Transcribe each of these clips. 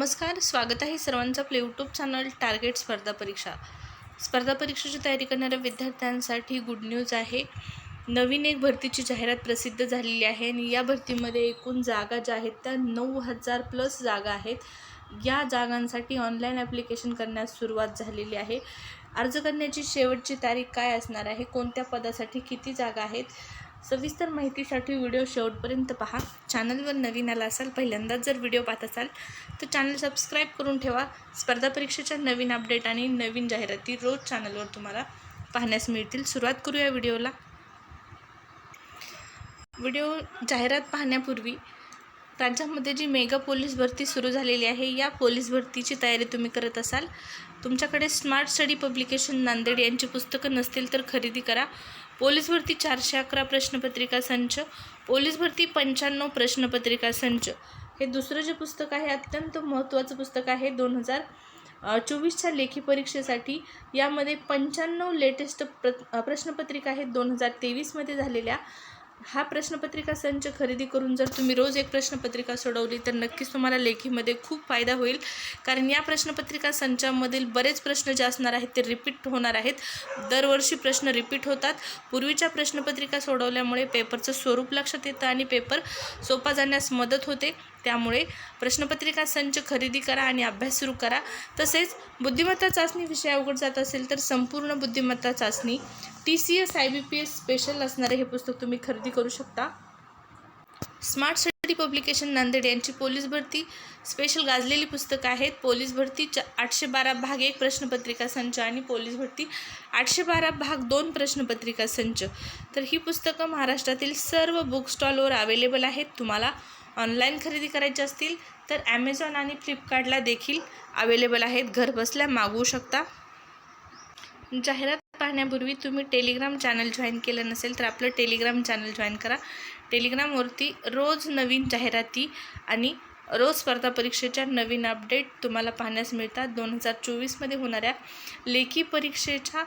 नमस्कार स्वागत आहे सर्वांचं आपलं यूट्यूब चॅनल टार्गेट स्पर्धा परीक्षा. स्पर्धा परीक्षेची तयारी करणाऱ्या विद्यार्थ्यांसाठी गुड न्यूज आहे. नवीन एक भरतीची जाहिरात प्रसिद्ध झालेली आहे आणि या भरतीमध्ये एकूण जागा ज्या आहेत त्या नऊ हजार प्लस जागा आहेत. या जागांसाठी ऑनलाईन ॲप्लिकेशन करण्यास सुरुवात झालेली आहे. अर्ज करण्याची शेवटची तारीख काय असणार आहे? कोणत्या पदासाठी किती जागा आहेत? सविस्तर माहितीसाठी व्हिडिओ शेवटपर्यंत पहा. चॅनलवर नवीन आला असाल पहिल्यांदाच जर व्हिडिओ पाहत असाल तर चॅनल सबस्क्राईब करून ठेवा. स्पर्धा परीक्षेच्या नवीन अपडेट आणि नवीन जाहिराती रोज चॅनलवर तुम्हाला पाहण्यास मिळतील. सुरुवात करूया व्हिडिओला. व्हिडिओ जाहिरात पाहण्यापूर्वी राज्यामध्ये जी मेगा पोलीस भरती सुरू झालेली आहे या पोलीस भरतीची तयारी तुम्ही करत असाल तुमच्याकडे स्मार्ट स्टडी पब्लिकेशन नांदेड यांची पुस्तकं नसतील तर खरेदी करा. पोलीस भरती चारशे अकरा प्रश्नपत्रिका संच पोलीस भरती पंच्याण्णव प्रश्नपत्रिका संच. हे दुसरं जे पुस्तक आहे अत्यंत महत्त्वाचं पुस्तक आहे दोन हजार चोवीसच्या लेखी परीक्षेसाठी. यामध्ये पंच्याण्णव लेटेस्ट प्र प्रश्नपत्रिका आहेत दोन हजार तेवीसमध्ये झालेल्या. हा प्रश्नपत्रिका संच खरेदी करून जर तुम्ही रोज एक प्रश्नपत्रिका सोडवली तर नक्कीच तुम्हाला लेखीमध्ये खूप फायदा होईल. कारण या प्रश्नपत्रिका संचामधील बरेच प्रश्न जे असणार आहेत ते रिपीट होणार आहेत. दरवर्षी प्रश्न रिपीट होतात. पूर्वीच्या प्रश्नपत्रिका सोडवल्यामुळे पेपरचं स्वरूप लक्षात येतं आणि पेपर सोपा जाण्यास मदत होते. त्यामुळे प्रश्नपत्रिका संच खरेदी करा आणि अभ्यास सुरू करा. तसेच बुद्धिमत्ता चाचणी विषय अवघड जात असेल तर संपूर्ण बुद्धिमत्ता चाचणी T C S I B P S special असणारे हे पुस्तक तुम्ही खरेदी करू शकता. स्मार्ट स्टडी पब्लिकेशन नांदेड यांची पोलीस भरती. स्पेशल गाजलेली पुस्तकं आहेत. पोलीस भरती च आठशे बारा भाग एक प्रश्नपत्रिका संच आणि पोलीस भरती. आठशे बारा भाग दोन प्रश्नपत्रिका संच. तर ही पुस्तकं महाराष्ट्रातील सर्व बुक स्टॉलवर अवेलेबल आहेत. तुम्हाला ऑनलाईन खरेदी करायचे असतील तर ॲमेझॉन आणि फ्लिपकार्टला देखील अवेलेबल आहेत. घरबसल्या मागवू शकता. जाहिरात पाहण्यापूर्वी तुम्ही टेलिग्राम चॅनल जॉईन केलं नसेल तर आपलं टेलिग्राम चॅनल जॉईन करा. टेलिग्रामवरती रोज नवीन जाहिराती आणि रोज स्पर्धा परीक्षेच्या नवीन अपडेट तुम्हाला पाहण्यास मिळतात. दोन हजार चोवीसमध्ये होणाऱ्या लेखी परीक्षेच्या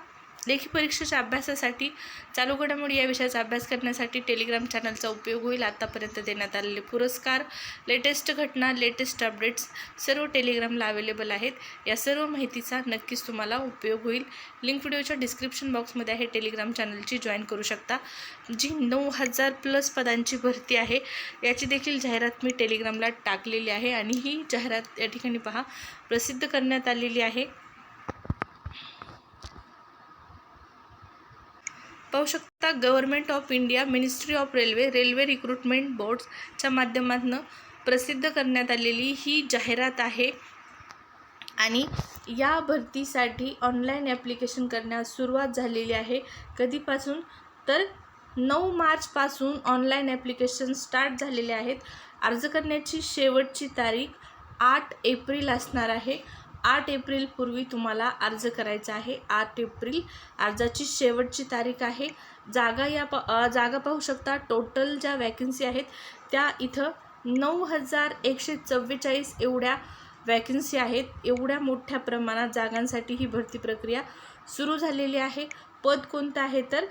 लेखी परीक्षेच्या अभ्यासासाठी चालू घडामोडी या विषयाचा अभ्यास करण्यासाठी टेलिग्राम चॅनलचा उपयोग होईल. आत्तापर्यंत देण्यात आलेले पुरस्कार लेटेस्ट घटना लेटेस्ट अपडेट्स सर्व टेलिग्रामला अवेलेबल आहेत. या सर्व माहितीचा नक्कीच तुम्हाला उपयोग होईल. लिंक व्हिडिओच्या डिस्क्रिप्शन बॉक्समध्ये आहे. टेलिग्राम चॅनलची जॉईन करू शकता. जी नऊ हजार प्लस पदांची भरती आहे याची देखील जाहिरात मी टेलिग्रामला टाकलेली आहे आणि ही जाहिरात या ठिकाणी पहा प्रसिद्ध करण्यात आलेली आहे. पाहू शकता government of India ministry of railway railway recruitment बोर्ड्सच्या माध्यमातून प्रसिद्ध करण्यात आलेली ही जाहिरात आहे. आणि या भरतीसाठी ऑनलाईन ॲप्लिकेशन करण्यास सुरुवात झालेली आहे. कधीपासून? तर नऊ मार्चपासून ऑनलाईन ॲप्लिकेशन स्टार्ट झालेले आहेत. अर्ज करण्याची शेवटची तारीख आठ एप्रिल असणार आहे. आठ एप्रिलपूर्वी तुम्हाला अर्ज करायचा आहे. आठ एप्रिल अर्जाची शेवटची तारीख आहे. जागा या प जागा पाहू शकता. टोटल ज्या वॅकन्सी आहेत त्या इथं नऊ हजार एकशे चव्वेचाळीस एवढ्या वॅकन्सी आहेत. एवढ्या मोठ्या प्रमाणात जागांसाठी ही भरती प्रक्रिया सुरू झालेली आहे. पद कोणतं आहे तर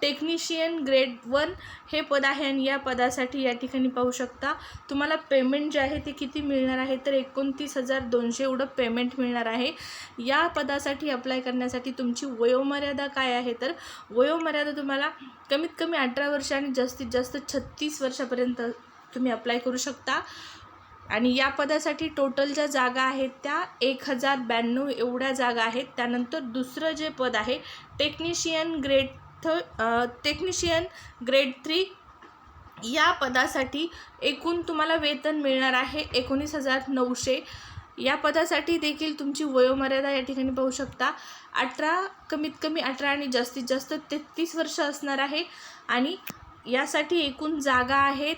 टेक्निशियन ग्रेड वन हे पद आहे आणि या पदासाठी या ठिकाणी पाहू शकता. तुम्हाला पेमेंट जे आहे ते किती मिळणार आहे? तर एकोणतीस हजार दोनशे एवढं पेमेंट मिळणार आहे. या पदासाठी अप्लाय करण्यासाठी तुमची वयोमर्यादा काय आहे? तर वयोमर्यादा तुम्हाला कमीत कमी अठरा वर्ष आणि जास्तीत जास्त छत्तीस वर्षापर्यंत तुम्ही अप्लाय करू शकता. आणि या पदासाठी टोटल ज्या जागा आहेत त्या एक हजार ब्याण्णव एवढ्या जागा आहेत. त्यानंतर दुसरं जे पद आहे technician grade three technician grade three या पदासाठी एकूण तुम्हाला वेतन मिळणार आहे एकोणीस हजार नऊशे. या पदासाठी देखील तुमची वयोमर्यादा या ठिकाणी पाहू शकता. अठरा कमीत कमी अठरा आणि जास्तीत जास्त तेहतीस वर्ष असणार आहे आणि यासाठी एकूण जागा आहेत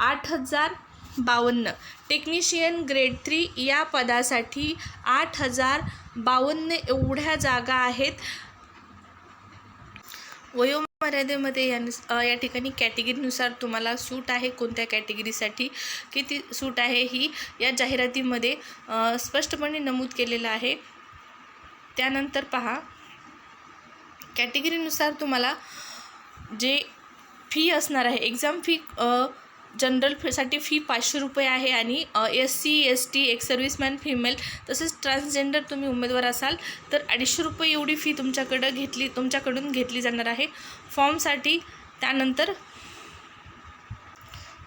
आठ हजार बावन्न. टेक्निशियन ग्रेड थ्री या पदासाठी आठ हजार बावन्न एवढ्या जागा आहेत. वयोमर्यादेमध्ये या या ठिकाणी कॅटेगरीनुसार तुम्हाला सूट आहे कोणत्या कॅटेगरीसाठी? किती सूट आहे ही या जाहिरातीमध्ये स्पष्टपणे नमूद केलेलं आहे. त्यानंतर पहा. कॅटेगरीनुसार तुम्हाला जे फी असणार आहे एक्झाम फी जनरल फीसाठी फी पाचशे रुपये आहे आणि S C S T ex serviceman female तसेच ट्रान्सजेंडर तुम्ही उमेदवार असाल तर अडीचशे रुपये एवढी फी तुमच्याकडं घेतली तुमच्याकडून घेतली जाणार आहे. फॉर्मसाठी त्यानंतर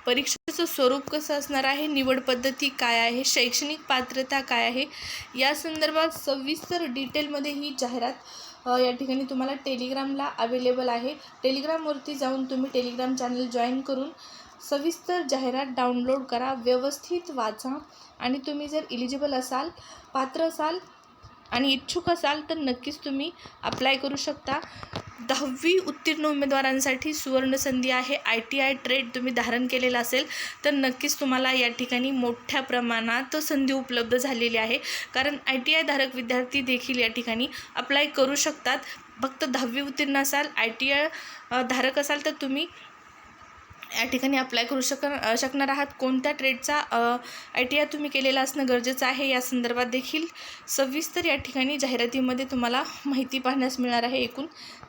परीक्षेचं स्वरूप कसं असणार आहे निवड पद्धती काय आहे शैक्षणिक पात्रता काय आहे या संदर्भात सविस्तर डिटेलमध्ये ही जाहिरात या ठिकाणी तुम्हाला टेलिग्रामला अवेलेबल आहे. टेलिग्रामवरती जाऊन तुम्ही टेलिग्राम चॅनल जॉईन करून सविस्तर जाहिरात डाउनलोड करा व्यवस्थित वाचा आणि तुम्ही जर इलिजिबल असाल पात्र असाल आणि इच्छुक असाल तर नक्कीच तुम्ही अप्लाय करू शकता. दहावी उत्तीर्ण उमेदवारांसाठी सुवर्णसंधी आहे. आय टी आय ट्रेड तुम्ही धारण केलेला असेल तर नक्कीच तुम्हाला या ठिकाणी मोठ्या प्रमाणात संधी उपलब्ध झालेली आहे. कारण आय टी आय धारक विद्यार्थी देखील या ठिकाणी अप्लाय करू शकतात. फक्त दहावी उत्तीर्ण असाल आय टी आय धारक असाल तर तुम्ही या ठिकाणी अप्लाय करू शक शकणार आहात. कोणत्या ट्रेडचा आय टी आय तुम्ही केलेला असणं गरजेचं आहे या संदर्भात देखील सविस्तर या ठिकाणी जाहिरातीमध्ये तुम्हाला माहिती पाहण्यास मिळणार आहे. एकूण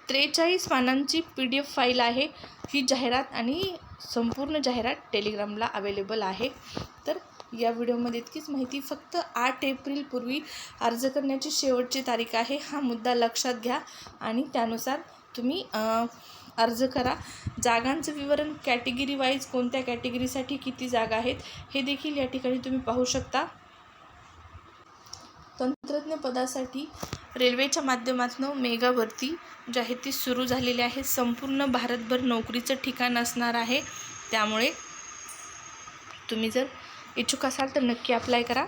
त्रेचाळीस पानांची पी डी एफ फाईल आहे. ही जाहिरात आणि संपूर्ण जाहिरात टेलिग्रामला अवेलेबल आहे. तर या व्हिडिओमध्ये इतकीच माहिती. फक्त आठ एप्रिलपूर्वी अर्ज करण्याची शेवटची तारीख आहे. हा मुद्दा लक्षात घ्या आणि त्यानुसार तुम्ही अर्ज करा. जागांचं विवरण कॅटेगरी वाईज कोणत्या कॅटेगरीसाठी किती जागा आहेत हे देखील या ठिकाणी तुम्ही पाहू शकता. तंत्रज्ञ पदासाठी रेल्वेच्या माध्यमातून मेगा भरती जी आहे ती सुरू झालेली आहे संपूर्ण भारतभर नोकरीचं ठिकाण असणार आहे. त्यामुळे तुम्ही जर इच्छुक असाल तर नक्की अप्लाय करा.